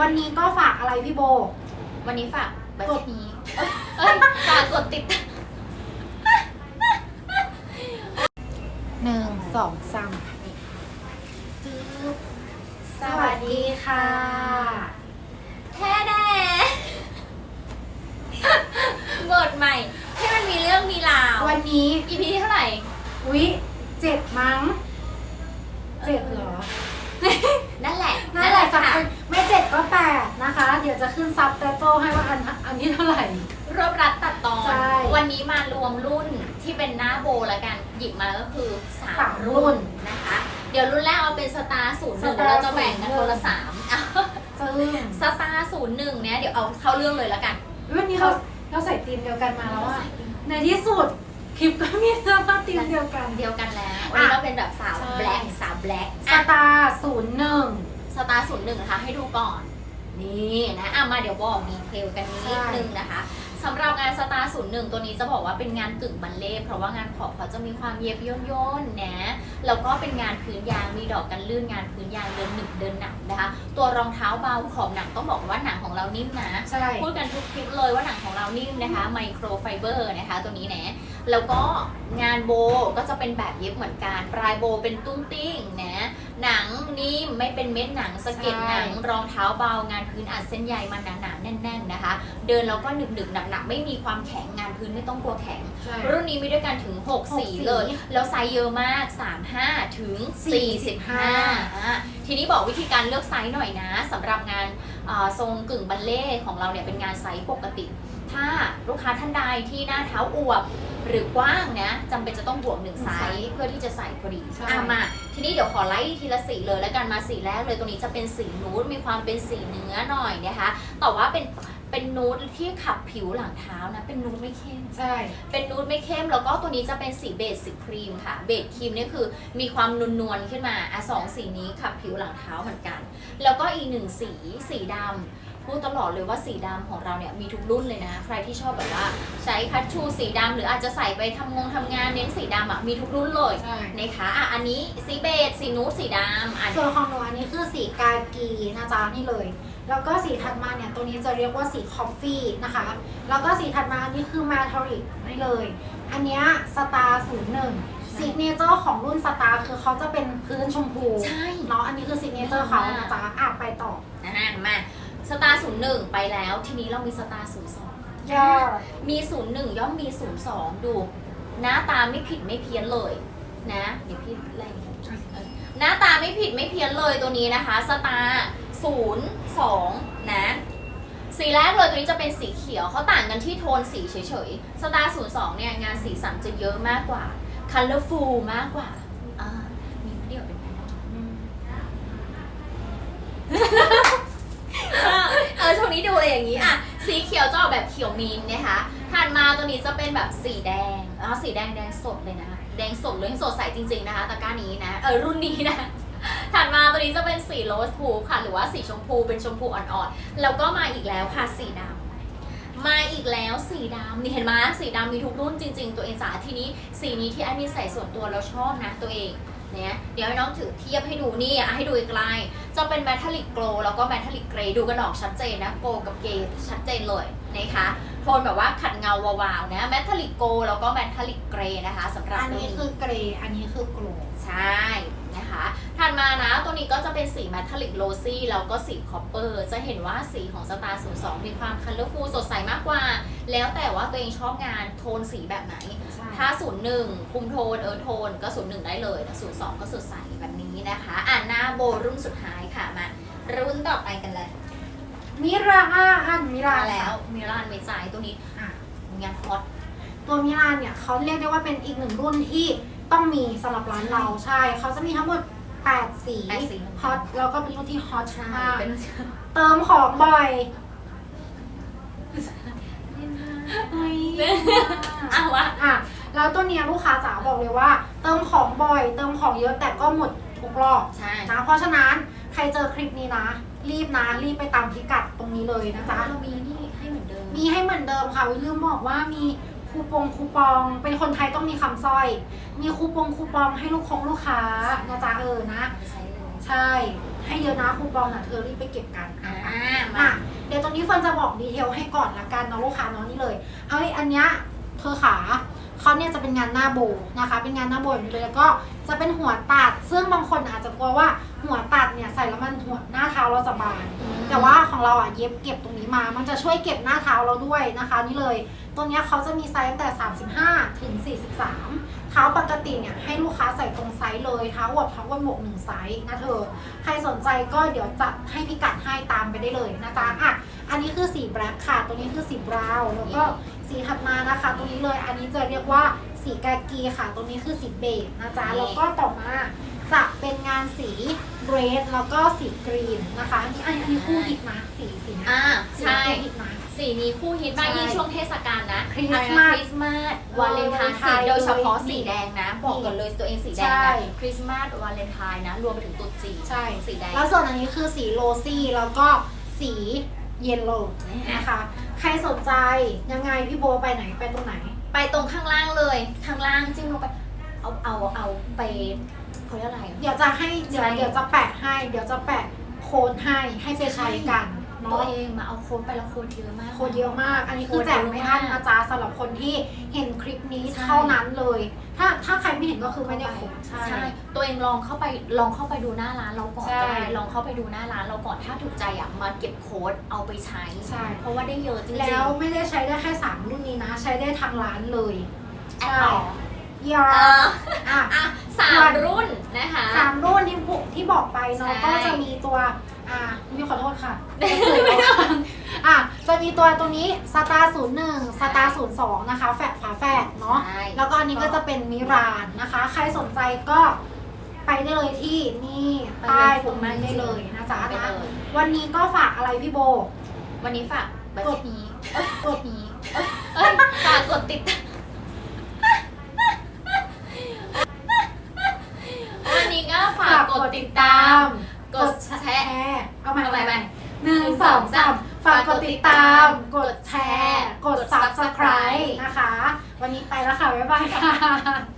วันนี้ก็ฝากอะไรพี่โบ วันนี้ฝากไว้แค่นี้เอ้ยเอ้ยฝากกดติดตามหนึ่งสองสามสวัสดีค่ะ แท้แน่บทใหม่ ให้มันมีเรื่องมีราววันนี้ EP ที่เท่าไหร่วิเจ็ดมั้ง เจ็ดเหรอ ยวจะขึ้นซับไตเติลให้ว่าอันอันที่เท่าไหร่ รวบรัดตัดตอน ใช่ วันนี้มารวมรุ่นที่เป็นหน้าโบแล้วกัน หยิบมาก็คือสาสามมรุ่รุ่นน นะคะ เดี๋ยวรุ่นแรกเอาเป็นสตาร์ศูนย์หนึ่งสตาร์ เราจะแบ่งกันคนละ01สามอะซึ่งสตาร์ศูนย์หนึ่งเนี่ยเดี๋ยวเอาเข้าเรื่องเลยแล้วกันวันนี้เราเราใส่ทีมเดียวกันมาแล้วอะในที่สุดคลิปก็มีเสื้อผ้าทีมเดียวกัน เดียวกันแล้ว วันนี้เราเป็นแบบสาวใช่ แบล็กสาวแบล็กสตาร์ศูนย์หนึ่ง สตาร์ศูนย์หนึ่งนะคะให้ดูก่อน นี่นะอะมาเดี๋ยวบอกดีเทลกันนิใช่ดนึงนะคะสำหรับงานสตาร์ศูนย์หนึ่งตัวนี้จะบอกว่าเป็นงานกึ่งบัลเล่ต์เพราะว่างานขอบเขาจะมีความเย็บย่นย่นๆนะแล้วก็เป็นงานพื้นยางมีดอกกันลื่นงานพื้นยางเดินหนึบเดินหนักนะคะ ตัวรองเท้าเบาขอบหนังต้องบอกว่าหนังของเรานิ่มนะใช่พูดกันทุกคลิปเลยว่าหนังของเรานิ่มนะคะไมโครไฟเบอร์นะคะ ตัวนี้นะแล้วก็งานโบก็จะเป็นแบบเย็บเหมือนกันปลายโบเป็นตุ้งติ้งนะ หนังนิ่มไม่เป็นเม็ดหนังสะเก็ดหนัง รองเท้าเบางานพื้นอัดเส้นใยมันหนาๆแน่น ๆนะคะ เดินแล้วก็หนึบๆหนักๆไม่มีความแข็งงานพื้นไม่ต้องกลัวแข็งใช่รุ่นนี้มีด้วยกันถึง6หกสีสีเลย แล้วไซส์เยอะมาก 35 ถึง 45อะทีนี้บอกวิธีการเลือกไซส์หน่อยนะสำหรับงานอ่าทรงกึ่งบัลเล่ต์ของเราเนี่ยเป็นงานไซส์ปกติ ถ้าลูกค้าท่านใดที่หน้าเท้าอวบ หรือกว้างนะจำเป็นจะต้องบวกหนึ่งไซส์เพื่อที่จะใส่พอดีใช่ อะมา ทีนี้เดี๋ยวขอไล่ทีละสีเลยแล้วกันมาสีแรกเลยตัวนี้จะเป็นสีนูดมีความเป็นสีเนื้อหน่อยนะคะแต่ว่าเป็นเป็นนูดที่ขับผิวหลังเท้านะเป็นนูดไม่เข้ม ใช่ เป็นนูดไม่เข้มแล้วก็ตัวนี้จะเป็นสีเบจสีครีมค่ะ เบจครีมเนี่ยคือมีความนวลๆขึ้นมาอะสองสีนี้ขับผิวหลังเท้าเหมือนกัน แล้วก็อีกหนึ่งสีสีดำ พูดตลอดเลยว่าสีดำของเราเนี่ยมีทุกรุ่นเลยนะ ใครที่ชอบแบบว่า ใช้คัตชูสีดำหรืออาจจะใส่ไปทำงงทำงานเน้นสีดำอะมีทุกรุ่นเลยใช่ นะคะอะอันนี้สีเบจสีนูดสีดำอันส่วนของหนูอันนี้คือสีกากีนะจ๊ะนี่เลย แล้วก็สีถัดมาเนี่ยตัวนี้จะเรียกว่าสีคอฟฟี่นะคะ แล้วก็สีถัดมาอันนี้คือมาทอริกนี่เลย อันเนี้ยสตาร์ศูนย์หนึ่งซิกเนเจอร์ของรุ่นสตาร์คือเขาจะเป็นพื้นชมพูใช่ เนาะอันนี้คือซิกเนเจอร์เขานะจ๊ะอะไปต่อนะฮะมา สตาร์ศูนย์หนึ่งไปแล้ว ทีนี้เรามีสตาร์ศูนย์สองย่อมีศูนย์หนึ่งย่อมมีศูนย์สองดู หน้าตาไม่ผิดไม่เพี้ยนเลยนะเดี๋ยวพี่ไล่เออหน้าตาไม่ผิดไม่เพี้ยนเลยตัวนี้นะคะ สตาร์ศูนย์สองนะสีแรกเลยตัวนี้จะเป็นสีเขียวเขาต่างกันที่โทนสีเฉยๆ สตาร์ศูนย์สองเนี่ยงานสีสันจะเยอะมากกว่า colorful มากกว่าอ่ามีเดียวเป็นไงบ้าง เออช่วงนี้ดูอะไรอย่างนี้อะ สี เขียวจะออกแบบเขียวมีนนะคะถัดมาตัวนี้จะเป็นแบบสีแดงอ๋อสีแดงแดงสดเลยนะแดงสดเลยสดใสจริงๆนะคะตะกร้านี้นะเออรุ่นนี้นะถัดมาตัวนี้จะเป็นสีโรสพูค่ะ หรือว่าสีชมพูเป็นชมพูอ่อนๆ แล้วก็มาอีกแล้วค่ะสีดำมาอีกแล้วสีดำนี่เห็นไหมสีดำมีทุกรุ่นจริง ๆ ตัวเองจ๋าทีนี้สีนี้ที่ไอ้มีใส่ส่วนตัวแล้วชอบนะตัวเอง นี่ยเดี๋ยวให้น้องถือเทียบให้ดูนี่อะให้ดูใกล้ๆจะเป็นแมทัลลิกโกลแล้วก็แมทัลลิกเกรย์ดูกันออกชัดเจนนะโกลกับเกรย์ชัดเจนเลยนะคะโทนแบบว่าขัดเงาวาวๆนะแมทัลลิกโกลแล้วก็แมทัลลิกเกรย์นะคะสำหรับอันตัวนี้นี้คือเกรย์อันนี้คือโกลด์ใช่นะคะ ถัดมานะตัวนี้ก็จะเป็นสีแมทัลลิกโรซี่แล้วก็สีคอปเปอร์ จะเห็นว่าสีของสตาร์ศูนย์สองมีความคัลเลอร์ฟูลสดใสมากกว่า แล้วแต่ว่าตัวเองชอบงานโทนสีแบบไหนใช่ถ้า01คุมโทนเออโทนก็01ได้เลยแต่02ก็สดใสแบบนี้นะคะอ่านหน้าโบรุ่นสุดท้ายค่ะมารุ่นต่อไปกันเลย มิราอะอันมิรามาแล้วมิรานเมจายตัวนี้อะงานฮอตตัวมิลานเนี่ยเขาเรียกได้ว่าเป็นอีกหนึ่งรุ่นที่ ต้องมีสำหรับร้านเราใช่ เขาจะมีทั้งหมด 8 สีแปดสี ฮอตแล้วก็เป็นรุ่นที่ฮอตมากเป็นเติมของบ่อยเฮ้ยอ้าววะอะแล้วตัวเนี้ยลูกค้าจ๋าบอกเลยว่า เติมของบ่อย เติมของเยอะแต่ก็หมดทุกรอบ ใช่ นะเพราะฉะนั้นใครเจอคลิปนี้นะ รีบนะ รีบไปตามพิกัดตรงนี้เลยนะจ๊ะ เรามีนี่ให้เหมือนเดิม มีให้เหมือนเดิมค่ะวิลืมบอกว่ามี คูปองคูปอง เป็นคนไทยต้องมีคำสร้อย มีคูปองคูปองให้ลูกคงลูกค้านะจ๊ะเออนะ ใช้เลยใช่ ให้เยอะนะคูปองน่ะเธอรีบไปเก็บกันอ่าอะมาเดี๋ยวตรงนี้เฟิร์นจะบอกดีเทลให้ก่อนละกันเนาะลูกค้าเนาะนี่เลย เอาไอ้อันเนี้ยเธอขาเขาเนี่ยจะเป็นงานหน้าโบนะคะ เป็นงานหน้าโบแบบนี้เลยแล้วก็จะเป็นหัวตัด ซึ่งบางคนอาจจะกลัวว่าหัวตัดเนี่ยใส่แล้วมันหัวหน้าเท้าเราจะบาน แต่ว่าของเราอะเย็บเก็บตรงนี้มา มันจะช่วยเก็บหน้าเท้าเราด้วยนะคะ นี่เลย ตัวเนี้ยเขาจะมีไซส์ตั้งแต่ 35 ถึง 43 เท้าปกติเนี่ยให้ลูกค้าใส่ตรงไซส์เลยเท้าอวบเท้าวันหมวกหนึ่งไซส์นะเธอ ใครสนใจก็เดี๋ยวจัดให้พิกัดให้ตามไปได้เลยนะจ๊ะอะอันนี้คือสีแบล็คค่ะ ตัวนี้คือสีบราวน์แล้วก็สีถัดมานะคะตัวนี้เลย อันนี้จะเรียกว่าสีกากีค่ะ ตัวนี้คือสีเบจนะจ๊ะ แล้วก็ต่อมาจะเป็นงานสีเบรดแล้วก็สีกรีนนะคะ อันนี้อันนี้อันนี้คู่ฮิตนะสีสีเนี้ยอ่าสีใช่คู่ฮิตนะ สีนี้คู่ฮิตมากใช่ยิ่งช่วงเทศกาลนะคริสต์มาสคริสต์มาสวาเลนไทน์เออสีโดยเฉพาะเลยสีแดงนะ บอกก่อนเลยตัวเองสีแดงใช่ นะคริสต์มาสวาเลนไทน์นะ รวมไปถึงตุ๊จีนใช่ สีแดง แล้วส่วนอันนี้คือสีโรซี่แล้วก็สีเยลโล่นะคะ ใครสนใจยังไงพี่โบไปไหนไปตรงไหน ไปตรงข้างล่างเลยข้างล่างจิ้มลงไป เอาเอาเอาไปเขาเรียกอะไรเดี๋ยวจะให้เดี๋ยวใช่ เดี๋ยวจะแปะให้ เดี๋ยวจะแปะโค้ดให้ให้ไปใช้กัน ตัวเนาะเองมาเอาโค้ดไปแล้วโค้ดเยอะมาก โค้ดเยอะมาก อันนี้คือแจกไม่อั้นนะจ๊ะสำหรับคนที่เห็นคลิปนี้ใช่เท่านั้นเลย ถ้าถ้าใครไม่เห็นก็คือไม่ได้โค้ดใช่ใช่ ตัวเองลองเข้าไปลองเข้าไปดูหน้าร้านเราก่อนใช่ก็ได้ลองเข้าไปดูหน้าร้านเราก่อนถ้าถูกใจอะมาเก็บโค้ดเอาไปใช้ใช่เพราะว่าได้เยอะจริงๆแล้วไม่ได้ใช้ได้แค่สามรุ่นนี้นะ ใช้ได้ทางร้านเลยแอดต่อยาเอออะอะสามรุ่นนะคะสามรุ่นที่ผมที่บอกไปเนาะใช่ก็จะมีตัว อ่ามีขอโทษค่ะเสื่อแล้วค่ะอะจะมีตัวตัวนี้สตาร์ศูนย์หนึ่งสตาร์ศูนย์สองนะคะ แฝดฝาแฝดเนาะ ใช่ แล้วก็อันนี้ก็จะเป็นมิรานนะคะ ใครสนใจก็ไปได้เลยที่นี่ใต้ตรงนั้นได้เลยนะจ๊ะไปนะ เลยวันนี้ก็ฝากอะไรพี่โบ วันนี้ฝากประกเทดศนี้กดนี้เอ้ยฝากกดติดตามวันนี้ก็ฝากกดติดตาม กดแชร์เอาใหม่เอาใหม่ใหม่ หนึ่งสองสามฝากกดติดตาม กดแชร์กดกด subscribe นะคะ วันนี้ไปแล้วค่ะ บ๊ายบายค่ะ